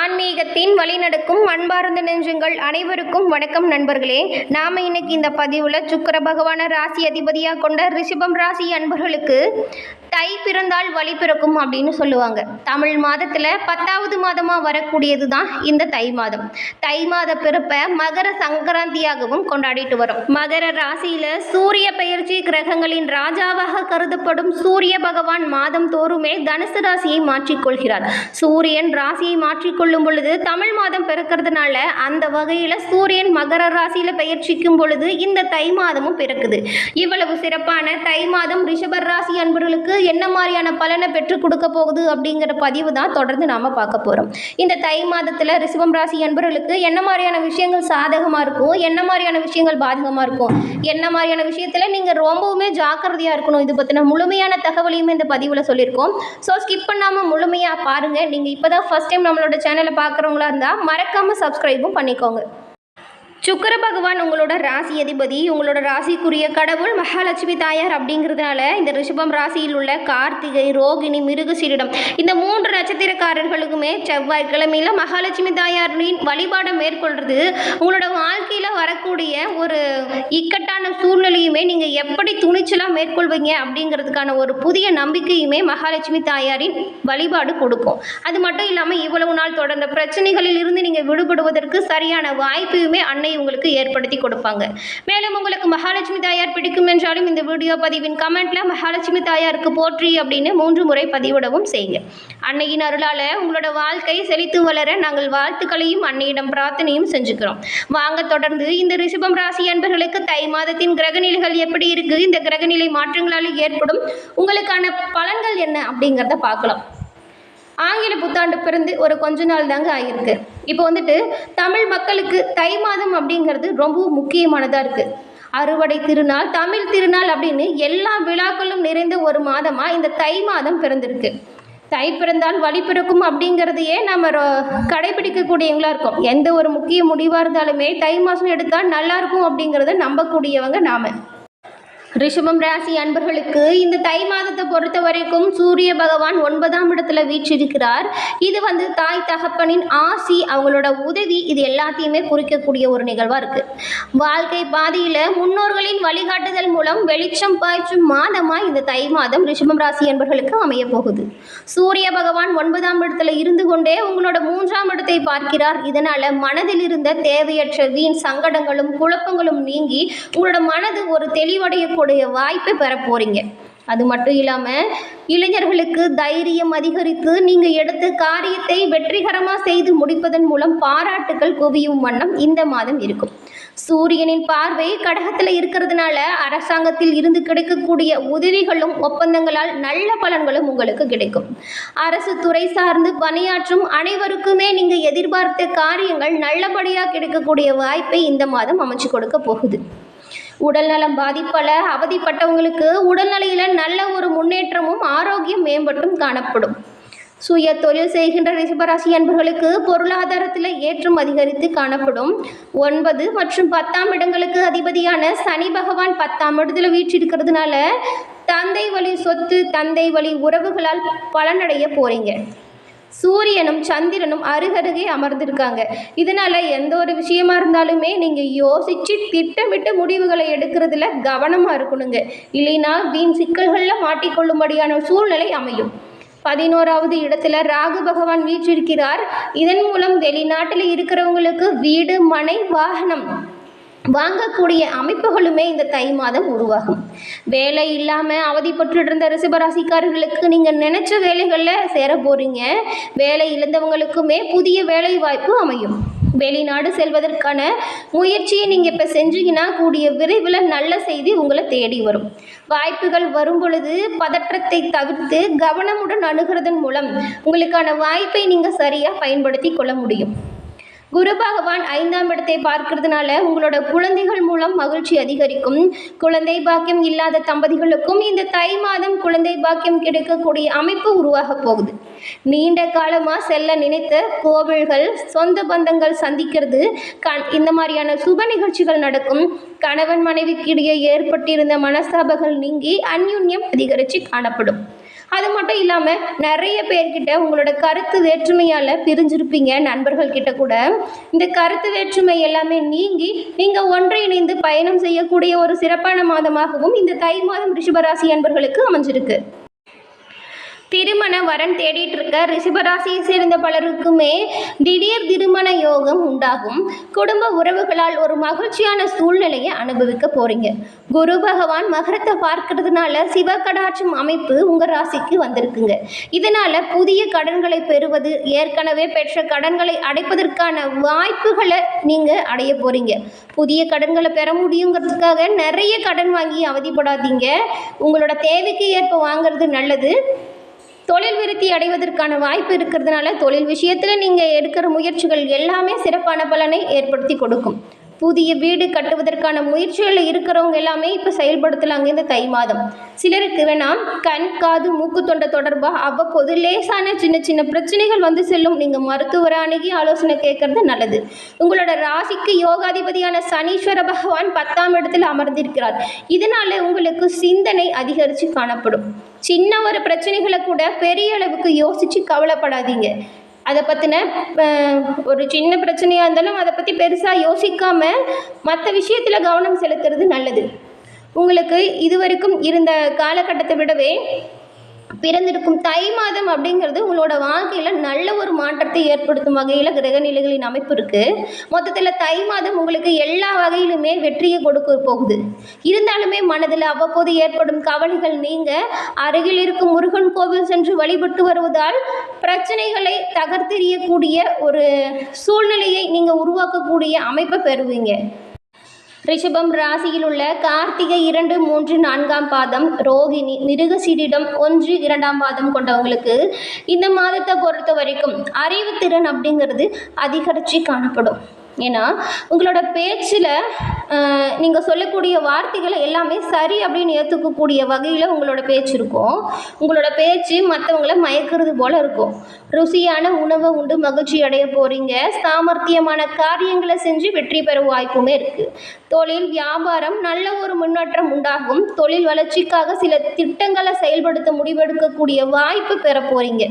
ஆன்மீகத்தின் வழிநடக்கும் அன்பார்ந்த நெஞ்சங்கள் அனைவருக்கும் வணக்கம் நண்பர்களே. நாம இன்னைக்கு இந்த பதிவில் சுக்கிர பகவான ராசி அதிபதியாக கொண்ட ரிஷபம் ராசி அன்பர்களுக்கு தை பிறந்தால் வழி பிறக்கும் அப்படின்னு சொல்லுவாங்க. தமிழ் மாதத்தில் பத்தாவது மாதமாக வரக்கூடியது தான் இந்த தை மாதம். தை மாத பிறப்பை மகர சங்கராந்தியாகவும் கொண்டாடிட்டு வரும். மகர ராசியில் சூரிய பெயர்ச்சி கிரகங்களின் ராஜாவாக கருதப்படும் சூரிய பகவான் மாதம் தோறுமே தனுசு ராசியை மாற்றிக்கொள்கிறார். சூரியன் ராசியை மாற்றிக்கொள்ளும் பொழுது தமிழ் மாதம் பிறக்கிறதுனால அந்த வகையில் சூரியன் மகர ராசியில் பெயர்ச்சிக்கும் பொழுது இந்த தை மாதமும் பிறக்குது. இவ்வளவு சிறப்பான தை மாதம் ரிஷபர் ராசி அன்பர்களுக்கு என்ன மாதிரியான பலனை பெற்றுக் கொடுக்க போகுது அப்படிங்கிற பதிவு தான் தொடர்ந்து நாம பார்க்க போறோம். இந்த தை மாதத்துல ரிசவம் ராசி என்பவர்களுக்கு என்ன மாதிரியான விஷயங்கள் சாதகமா இருக்கும்? என்ன மாதிரியான விஷயங்கள் பாதகமா இருக்கும்? என்ன மாதிரியான விஷயத்துல நீங்க ரொம்பவுமே ஜாக்கிரதையா இருக்கணும்? இது பத்தின முழுமையான தகவலையுமே இந்த பதிவுல சொல்லியிருக்கோம். ஸோ ஸ்கிப் பண்ணாம முழுமையா பாருங்க. நீங்க இப்பதான் ஃபர்ஸ்ட் டைம் நம்மளோட சேனலை பார்க்குறவங்களா இருந்தா மறக்காம சப்ஸ்கிரைபும் பண்ணிக்கோங்க. சுக்கர பகவான் உங்களோட ராசி அதிபதி உங்களோட ராசிக்குரிய கடவுள் மகாலட்சுமி தாயார் அப்படிங்கிறதுனால இந்த ரிஷபம் ராசியில் உள்ள கார்த்திகை ரோகிணி மிருகசீரிடம் இந்த மூன்று நட்சத்திரக்காரர்களுக்குமே செவ்வாய்க்கிழமையில மகாலட்சுமி தாயாரின் வழிபாடை மேற்கொள்றது. உங்களோட வாழ்க்கையில் வரக்கூடிய ஒரு இக்கட்டான சூழ்நிலையுமே நீங்கள் எப்படி துணிச்சலாக மேற்கொள்வீங்க அப்படிங்கிறதுக்கான ஒரு புதிய நம்பிக்கையுமே மகாலட்சுமி தாயாரின் வழிபாடு கொடுக்கும். அது மட்டும் இல்லாமல் இவ்வளவு நாள் தொடர்ந்த பிரச்சனைகளில் இருந்து நீங்கள் விடுபடுவதற்கு சரியான வாய்ப்பையுமே அன்னை உங்களுக்கு ஏற்படுத்தி கொடுப்பாங்க. மேலும் உங்களுக்கு மகாலட்சுமி தாயார் பிடிக்கும் என்றாலும் இந்த வீடியோ பதிவின் கமெண்ட்ல மகாலட்சுமி தாயாருக்கு போற்றி அப்படின்னு மூன்று முறை பதிவிடவும் செய்யுங்க. அன்னையின் அருளால உங்களோட வாழ்க்கை செழித்து வளர நாங்கள் வாழ்த்துக்களையும் அன்னையிடம் பிரார்த்தனையும் செஞ்சுக்கிறோம். வாங்க தொடர்ந்து இந்த ரிஷபம் ராசி அன்பர்களுக்கு தை மாதத்தின் கிரகநிலைகள் எப்படி இருக்கு? இந்த கிரகநிலை மாற்றங்களால் ஏற்படும். உங்களுக்கான பலன்கள் என்ன அப்படிங்கிறத பார்க்கலாம். ஆங்கில புத்தாண்டு பிறந்து ஒரு கொஞ்ச நாள் தாங்க ஆகியிருக்கு. இப்போ வந்துட்டு தமிழ் மக்களுக்கு தை மாதம் அப்படிங்கிறது ரொம்பவும் முக்கியமானதாக இருக்குது அறுவடை திருநாள் தமிழ் திருநாள் அப்படின்னு எல்லா விழாக்களும் நிறைந்த ஒரு மாதமாக இந்த தை மாதம் பிறந்திருக்கு. தை பிறந்தால் வழி பிறக்கும் அப்படிங்கிறதையே நம்ம ரொ- கடைபிடிக்கக்கூடியவங்களா இருக்கோம். எந்த ஒரு முக்கிய முடிவாக இருந்தாலுமே தை மாதம் எடுத்தால் நல்லாயிருக்கும் அப்படிங்கிறத நம்பக்கூடியவங்க நாம். ரிஷபம் ராசி அன்பர்களுக்கு இந்த தை மாதத்தை பொறுத்த வரைக்கும் சூரிய பகவான் ஒன்பதாம் இடத்துல வீற்றிருக்கிறார். இது வந்து தாய் தகப்பனின் ஆசி அவங்களோட உதவி இது எல்லாத்தையுமே குறிக்கக்கூடிய ஒரு நிகழ்வாக இருக்கு. வாழ்க்கை பாதியில் முன்னோர்களின் வழிகாட்டுதல் மூலம் வெளிச்சம் பாய்ச்சும் மாதமாக இந்த தை மாதம் ரிஷபம் ராசி அன்பர்களுக்கு அமைய போகுது. சூரிய பகவான் ஒன்பதாம் இடத்துல இருந்து கொண்டே உங்களோட மூன்றாம் இடத்தை பார்க்கிறார். இதனால மனதில் இருந்த தேவையற்ற வீண் சங்கடங்களும் குழப்பங்களும் நீங்கி உங்களோட மனது ஒரு உங்களுடைய வாய்ப்பை பெற போறீங்க. அது மட்டும் இல்லாமல் இளைஞர்களுக்கு தைரியம் அதிகரித்து நீங்கள் எடுத்த காரியத்தை வெற்றிகரமாக செய்து முடிப்பதன் மூலம் பாராட்டுகள் குவியும் வண்ணம் இந்த மாதம் இருக்கும். சூரியனின் பார்வை கடகத்தில் இருக்கிறதுனால அரசாங்கத்தில் இருந்து கிடைக்கக்கூடிய உதவிகளும் ஒப்பந்தங்களால் நல்ல பலன்களும் உங்களுக்கு கிடைக்கும். அரசு துறை சார்ந்து பணியாற்றும் அனைவருக்குமே நீங்கள் எதிர்பார்த்த காரியங்கள் நல்லபடியாக கிடைக்கக்கூடிய வாய்ப்பை இந்த மாதம் அமைச்சு கொடுக்க போகுது. உடல்நலம் பாதிப்பால் அவதிப்பட்டவங்களுக்கு உடல்நிலையில் நல்ல ஒரு முன்னேற்றமும் ஆரோக்கியம் மேம்பட்டும் காணப்படும். சுய தொழில் செய்கின்ற ரிஷபராசி அன்பர்களுக்கு பொருளாதாரத்தில் ஏற்றம் அதிகரித்து காணப்படும். ஒன்பது மற்றும் பத்தாம் இடங்களுக்கு அதிபதியான சனி பகவான் பத்தாம் இடத்துல வீற்றிருக்கிறதுனால தந்தை வழி சொத்து தந்தை வழி உறவுகளால் பலனடைய போறீங்க. சூரியனும் சந்திரனும் அருகருகே அமர்ந்திருக்காங்க. இதனால எந்த ஒரு விஷயமா இருந்தாலுமே நீங்க யோசிச்சு திட்டமிட்டு முடிவுகளை எடுக்கிறதுல கவனமா இருக்கணுங்க. இல்லைன்னா வீண் சிக்கல்களில் மாட்டிக்கொள்ளும்படியான சூழ்நிலை அமையும். பதினோராவது இடத்துல ராகு பகவான் வீற்றிருக்கிறார். இதன் மூலம் வெளிநாட்டில் இருக்கிறவங்களுக்கு வீடு மனை வாகனம் வாங்கக்கூடிய அமைப்புகளுமே இந்த தை மாதம் உருவாகும். வேலை இல்லாமல் அவதிப்பட்டு இருந்த ரிஷபராசிக்காரர்களுக்கு நீங்கள் நினச்ச வேலைகளில் சேர போகிறீங்க வேலை இழந்தவங்களுக்குமே புதிய வேலை வாய்ப்பு அமையும். வெளிநாடு செல்வதற்கான முயற்சியை நீங்கள் இப்போ செஞ்சீங்கன்னா கூடிய விரைவில் நல்ல செய்தி உங்களை தேடி வரும். வாய்ப்புகள் வரும் பொழுது பதற்றத்தை தவிர்த்து கவனமுடன் அணுகிறதன் மூலம் உங்களுக்கான வாய்ப்பை நீங்கள் சரியாக பயன்படுத்தி கொள்ள முடியும். குரு பகவான் ஐந்தாம் இடத்தை பார்க்கறதுனால உங்களோட குழந்தைகள் மூலம் மகிழ்ச்சி அதிகரிக்கும். குழந்தை பாக்கியம் இல்லாத தம்பதிகளுக்கும் இந்த தை மாதம் குழந்தை பாக்கியம் கிடைக்கக்கூடிய அமைப்பு உருவாக போகுது. நீண்ட காலமாக செல்ல நினைத்த கோவில்கள் சொந்த பந்தங்கள் சந்திக்கிறது. கண் இந்த மாதிரியான சுப நிகழ்ச்சிகள் நடக்கும். கணவன் மனைவிக்கிடையே ஏற்பட்டிருந்த மனஸ்தாபங்கள் நீங்கி அந்யுன்யம் அதிகரித்து காணப்படும். அது மட்டும் இல்லாமல் நிறைய பேர்கிட்ட உங்களோட கருத்து வேற்றுமையால் பிரிஞ்சிருப்பீங்க நண்பர்கள் கிட்ட கூட. இந்த கருத்து வேற்றுமை எல்லாமே நீங்கி நீங்கள் ஒன்றிணைந்து பயணம் செய்யக்கூடிய ஒரு சிறப்பான மாதமாகவும் இந்த தை மாதம் ரிஷபராசி அன்பர்களுக்கு அமைஞ்சிருக்கு. திருமண வரன் தேடிட்டு இருக்க ரிஷபராசியை சேர்ந்த பலருக்குமே திடீர் திருமண யோகம் உண்டாகும். குடும்ப உறவுகளால் ஒரு மகிழ்ச்சியான சூழ்நிலையை அனுபவிக்க போறீங்க. குரு பகவான் மகரத்தை பார்க்கறதுனால சிவகடாட்சம் அமைப்பு உங்க ராசிக்கு வந்திருக்குங்க. இதனால புதிய கடன்களை பெறுவது ஏற்கனவே பெற்ற கடன்களை அடைப்பதற்கான வாய்ப்புகளை நீங்க அடைய போறீங்க. புதிய கடன்களை பெற முடியுங்கிறதுக்காக நிறைய கடன் வாங்கி அவதிப்படாதீங்க. உங்களோட தேவைக்கு ஏற்ப வாங்குறது நல்லது. தொழில் விருத்தி அடைவதற்கான வாய்ப்பு இருக்கிறதுனால தொழில் விஷயத்தில் நீங்கள் எடுக்கிற முயற்சிகள் எல்லாமே சிறப்பான பலனை ஏற்படுத்தி கொடுக்கும். புதிய வீடு கட்டுவதற்கான முயற்சிகளில் இருக்கிறவங்க எல்லாமே இப்போ செயல்படுத்தலாங்க இந்த தை மாதம். சிலருக்கு வேணாம் கண் காது மூக்கு தொண்டை தொடர்பாக அவ்வப்போது லேசான சின்ன சின்ன பிரச்சனைகள் வந்து செல்லும். நீங்கள் மருத்துவரை அணுகி ஆலோசனை கேட்கறது நல்லது. உங்களோட ராசிக்கு யோகாதிபதியான சனீஸ்வர பகவான் பத்தாம் இடத்தில் அமர்ந்திருக்கிறார். இதனால உங்களுக்கு சிந்தனை அதிகரித்து காணப்படும். சின்ன ஒரு பிரச்சனைகளை கூட பெரிய அளவுக்கு யோசித்து கவலைப்படாதீங்க. அதை பற்றின ஒரு சின்ன பிரச்சனையாக இருந்தாலும் அதை பற்றி பெருசாக யோசிக்காமல் மற்ற விஷயத்தில் கவனம் செலுத்துறது நல்லது. உங்களுக்கு இதுவரைக்கும் இருந்த காலகட்டத்தை விடவே பிறந்திருக்கும் தை மாதம் அப்படிங்கிறது உங்களோட வாழ்க்கையில் நல்ல ஒரு மாற்றத்தை ஏற்படுத்தும் வகையில் கிரகநிலைகளின் அமைப்பு இருக்குது மொத்தத்தில் தை மாதம் உங்களுக்கு எல்லா வகையிலுமே வெற்றியை கொடுக்க போகுது. இருந்தாலுமே மனதில் அவ்வப்போது ஏற்படும் கவலைகள் நீங்க அருகில் இருக்கும் முருகன் கோவில் சென்று வழிபட்டு வருவதால் பிரச்சனைகளை தகர்த்தெறியக்கூடிய ஒரு சூழ்நிலையை நீங்கள் உருவாக்கக்கூடிய அமைப்பை பெறுவீங்க. ரிஷபம் ராசியில் உள்ள கார்த்திகை இரண்டு மூன்று நான்காம் பாதம் ரோகிணி மிருகசீரிடம் ஒன்று இரண்டாம் பாதம் கொண்டவங்களுக்கு இந்த மாதத்தை பொறுத்த வரைக்கும் அறிவுத்திறன் அப்படிங்கிறது அதிகரித்து காணப்படும். ஏன்னா உங்களோட பேச்சில் நீங்கள் சொல்லக்கூடிய வார்த்தைகளை எல்லாமே சரி அப்படின்னு ஏற்றுக்கக்கூடிய வகையில் உங்களோட பேச்சு இருக்கும். உங்களோட பேச்சு மற்றவங்கள மயக்கிறது போல் இருக்கும். ருசியான உணவை உண்டு மகிழ்ச்சி அடைய போகிறீங்க சாமர்த்தியமான காரியங்களை செஞ்சு வெற்றி பெற வாய்ப்புமே இருக்குது தொழில் வியாபாரம் நல்ல ஒரு முன்னேற்றம் உண்டாகும். தொழில் வளர்ச்சிக்காக சில திட்டங்களை செயல்படுத்த முடிவெடுக்கக்கூடிய வாய்ப்பு பெற போகிறீங்க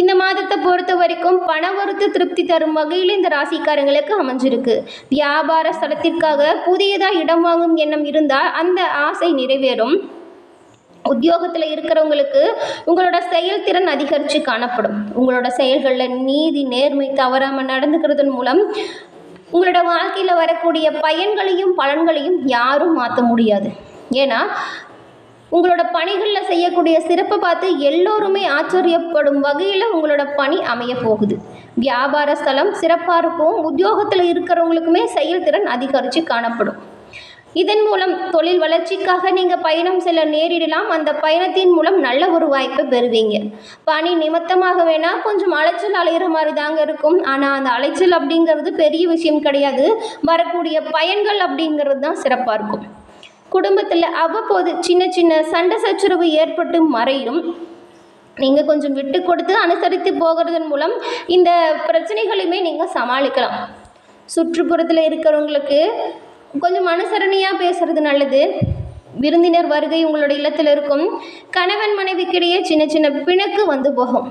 இந்த மாதத்தை பொறுத்த வரைக்கும் பணவரத்து திருப்தி தரும் வகையில் இந்த ராசிக்காரங்களுக்கு அமைஞ்சிருக்கு. வியாபார ஸ்தலத்திற்காக புதியதாக இடம் வாங்கும் எண்ணம் இருந்தால் அந்த ஆசை நிறைவேறும். உத்தியோகத்தில் இருக்கிறவங்களுக்கு உங்களோட செயல்திறன் அதிகரித்து காணப்படும். உங்களோட செயல்களில் நீதி நேர்மை தவறாமல் நடந்துக்கிறதன் மூலம் உங்களோட வாழ்க்கையில் வரக்கூடிய பயன்களையும் பலன்களையும் யாரும் மாற்ற முடியாது. ஏன்னா உங்களோட பணிகளில் செய்யக்கூடிய சிறப்பை பார்த்து எல்லோருமே ஆச்சரியப்படும் வகையில் உங்களோட பணி அமைய போகுது. வியாபார ஸ்தலம் சிறப்பாக இருக்கும். உத்தியோகத்தில் இருக்கிறவங்களுக்குமே செயல்திறன் அதிகரித்து காணப்படும். இதன் மூலம் தொழில் வளர்ச்சிக்காக நீங்கள் பயணம் செல்ல நேரிடலாம். அந்த பயணத்தின் மூலம் நல்ல ஒரு வாய்ப்பை பெறுவீங்க. பணி நிமித்தமாக வேணால் கொஞ்சம் அலைச்சல் அலையிற மாதிரி தாங்க இருக்கும். ஆனால் அந்த அலைச்சல் அப்படிங்கிறது பெரிய விஷயம் கிடையாது. வரக்கூடிய பயன்கள் அப்படிங்கிறது தான் சிறப்பாக இருக்கும். குடும்பத்தில் அவ்வப்போது சின்ன சின்ன சண்டை சச்சரவு ஏற்பட்டு மறையும். நீங்கள் கொஞ்சம் விட்டு கொடுத்து அனுசரித்து போகிறதன் மூலம் இந்த பிரச்சனைகளையுமே நீங்கள் சமாளிக்கலாம். சுற்றுப்புறத்தில் இருக்கிறவங்களுக்கு கொஞ்சம் அனுசரணையாக பேசுகிறது நல்லது. விருந்தினர் வருகை உங்களோட இல்லத்தில் இருக்கும். கணவன் மனைவிக்கிடையே சின்ன சின்ன பிணக்கு வந்து போகும்.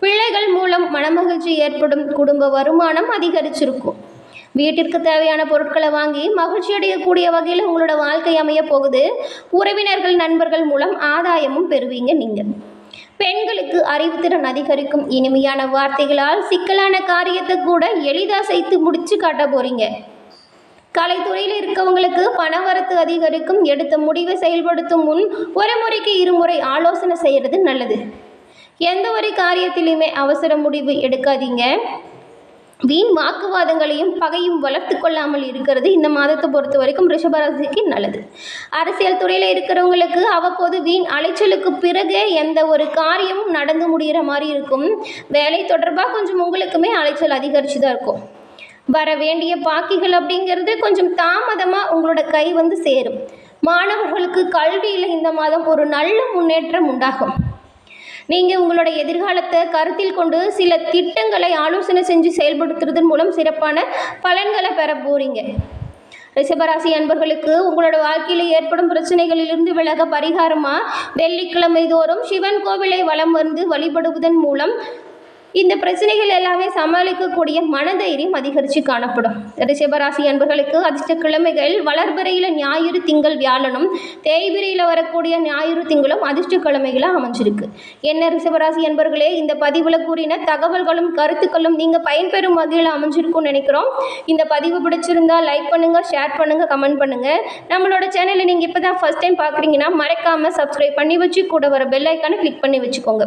பிள்ளைகள் மூலம் மனமகிழ்ச்சி ஏற்படும். குடும்ப வருமானம் அதிகரிச்சிருக்கும். வீட்டிற்கு தேவையான பொருட்களை வாங்கி மகிழ்ச்சி அடையக்கூடிய வகையில் உங்களோட வாழ்க்கை அமைய போகுது. உறவினர்கள் நண்பர்கள் மூலம் ஆதாயமும் பெறுவீங்க நீங்கள் பெண்களுக்கு அறிவுத்திறன் அதிகரிக்கும் இனிமையான வார்த்தைகளால் சிக்கலான காரியத்தை கூட எளிதாக செய்து முடிச்சு காட்ட போறீங்க. கலைத்துறையில் இருக்கவங்களுக்கு பணவரத்து அதிகரிக்கும். எடுத்த முடிவை செயல்படுத்தும் முன் ஒரு முறைக்கு இருமுறை ஆலோசனை செய்கிறது நல்லது. எந்த ஒரு காரியத்திலையுமே அவசர முடிவு எடுக்காதீங்க. வீண் வாக்குவாதங்களையும் பகையும் வளர்த்து கொள்ளாமல் இருக்கிறது இந்த மாதத்தை பொறுத்த வரைக்கும் ரிஷபராசிக்கு நல்லது. அரசியல் துறையில் இருக்கிறவங்களுக்கு அவ்வப்போது வீண் அலைச்சலுக்கு பிறகு எந்த ஒரு காரியமும் நடந்து முடிகிற மாதிரி இருக்கும். வேலை தொடர்பாக கொஞ்சம் உங்களுக்குமே அலைச்சல் அதிகரித்து தான் இருக்கும். வர வேண்டிய பாக்கிகள் அப்படிங்கிறது கொஞ்சம் தாமதமாக உங்களோட கை வந்து சேரும். மாணவர்களுக்கு கல்வியில் இந்த மாதம் ஒரு நல்ல முன்னேற்றம் உண்டாகும். நீங்கள் உங்களோட எதிர்காலத்தை கருத்தில் கொண்டு சில திட்டங்களை ஆலோசனை செஞ்சு செயல்படுத்துறதன் மூலம் சிறப்பான பலன்களை பெற போகிறீங்க ரிஷபராசி அன்பர்களுக்கு உங்களோட வாழ்க்கையில் ஏற்படும் பிரச்சனைகளிலிருந்து விலக பரிகாரமாக வெள்ளிக்கிழமை தோறும் சிவன் கோவிலை வலம் வந்து வழிபடுவதன் மூலம் இந்த பிரச்சனைகள் எல்லாமே சமாளிக்கக்கூடிய மனதைரியம் அதிகரித்து காணப்படும். ரிஷபராசி அன்பர்களுக்கு அதிர்ஷ்ட கிழமைகள் வளர்பிறையில் ஞாயிறு திங்கள் வியாழனும் தேய்பிரையில் வரக்கூடிய ஞாயிறு திங்களும் அதிர்ஷ்ட கிழமைகளாக அமைஞ்சிருக்கு. என்ன ரிஷபராசி அன்பர்களே இந்த பதிவில் கூறின தகவல்களும் கருத்துக்களும் நீங்கள் பயன்பெறும் வகையில் அமைஞ்சிருக்கும்னு நினைக்கிறோம். இந்த பதிவு பிடிச்சிருந்தா லைக் பண்ணுங்கள் ஷேர் பண்ணுங்கள் கமெண்ட் பண்ணுங்கள் நம்மளோட சேனலை நீங்கள் இப்போ தான் ஃபஸ்ட் டைம் பார்க்குறீங்கன்னா மறக்காமல் சப்ஸ்கிரைப் பண்ணி வச்சு கூட வர பெல் ஐக்கானை கிளிக் பண்ணி வச்சுக்கோங்க.